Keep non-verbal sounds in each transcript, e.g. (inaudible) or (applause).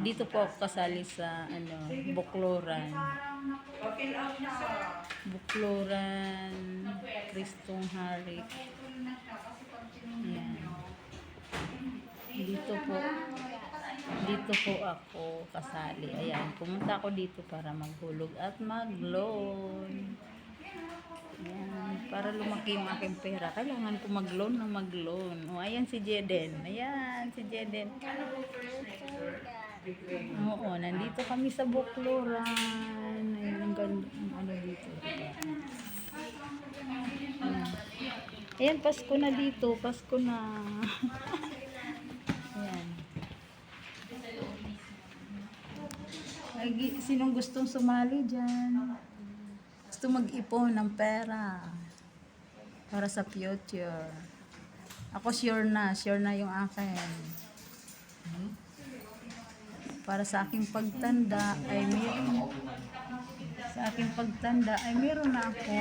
Dito po ako kasali sa ano, Bukloran. Bukloran, Kristong Harik. Yan. Dito po, dito po ako kasali. Ayan, pumunta ako dito para maghulog at mag-loan. Ayan, para lumaki yung aking pera. Kailangan ko mag-loan na mag-loan. O, ayan si Jeden. Ayan, si Jeden. Oo, nandito kami sa Bukloran. Ayun, ang ganda. Ano dito. Ayan. Ayan, Pasko na dito. Pasko na. (laughs) Ayan. Ay, gi- sinong gustong sumali dyan? Gusto mag-ipon ng pera para sa future. Ako sure na, sure na yung akin. Para sa aking pagtanda ay meron sa aking pagtanda ay meron na ako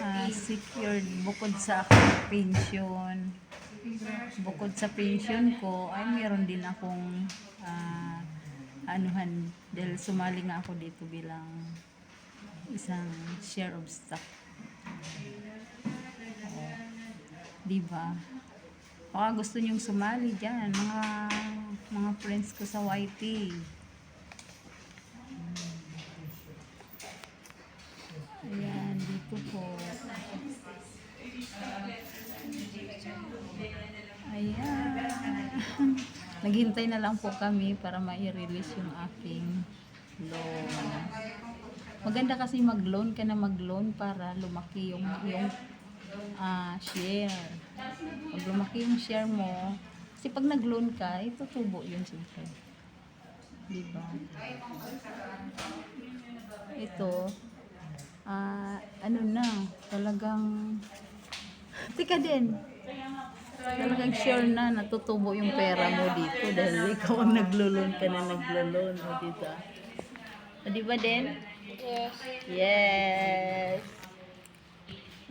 ah, secured bukod sa aking pension. Bukod sa pension ko ay meron din akong ah, anuhan dahil sumali nga ako dito bilang isang share of stock. Oo. Diba? Baka gusto nyong sumali dyan, mga mga friends ko sa YT. Ayan, dito po. Ayan. (laughs) Naghintay na lang po kami para mai-release yung aking loan. Maganda kasi mag-loan ka na mag-loan para lumaki yung yung ah, share. Pag lumaki yung share mo, kasi pag nag-loan ka, ito tubo yun siyempre. Diba? Ito, ah, ano na, talagang, tika din, talagang sure na natutubo yung pera mo dito dahil ikaw ang naglo-loan ka na naglo-loan o dito. O, di ba din? Yes. Yes.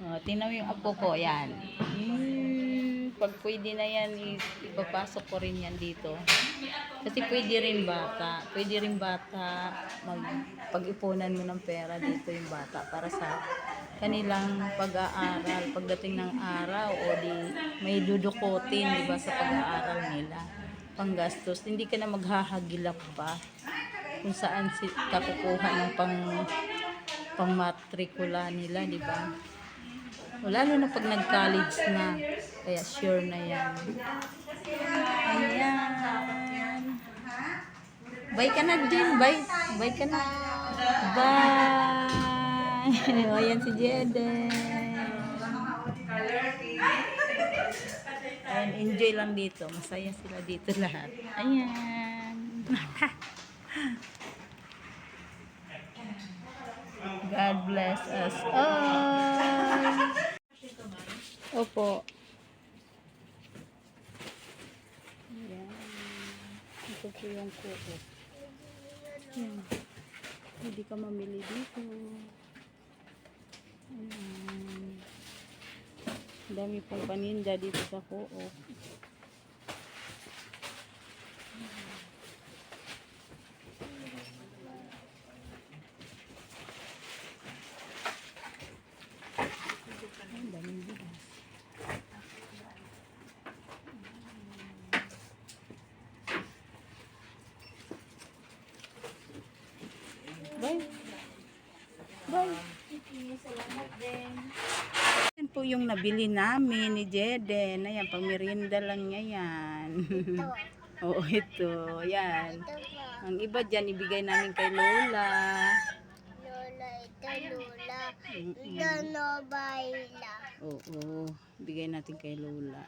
O, tingnan mo yung apo ko, yan. Hmm, pag pwede na yan, i- ipapasok ko rin yan dito. Kasi pwede rin bata. Pwede rin bata mag pag-ipunan mo ng pera dito yung bata para sa kanilang pag-aaral. Pagdating ng araw o di may dudukutin, di ba, sa pag-aaral nila. Panggastos. Hindi ka na maghahagilap pa kung saan si kakukuha ng pang pang matrikula nila, di ba? O, lalo na pag nag-college na. Kaya sure na yan. Ayan. Bye ka na din. Bye. Bye ka na. Bye. (laughs) o, ayan si Jeden. Ayan, enjoy lang dito. Masaya sila dito lahat. Ayan. (laughs) God bless us all. Opo. Ayan. Ito po yung kuko. Ayan. Hindi ka mamili dito. Ayan. Ang dami pong paninda dito sa kuko. Salamat din. Yan po yung nabili namin ni Jeden. Ayan, pang merienda lang niya yan. Ito. (laughs) Oo, ito. Yan. Ang iba dyan, ibigay namin kay Lola. Lola, ito Lola. Ito Nobaila. Oo, bigay natin kay Lola.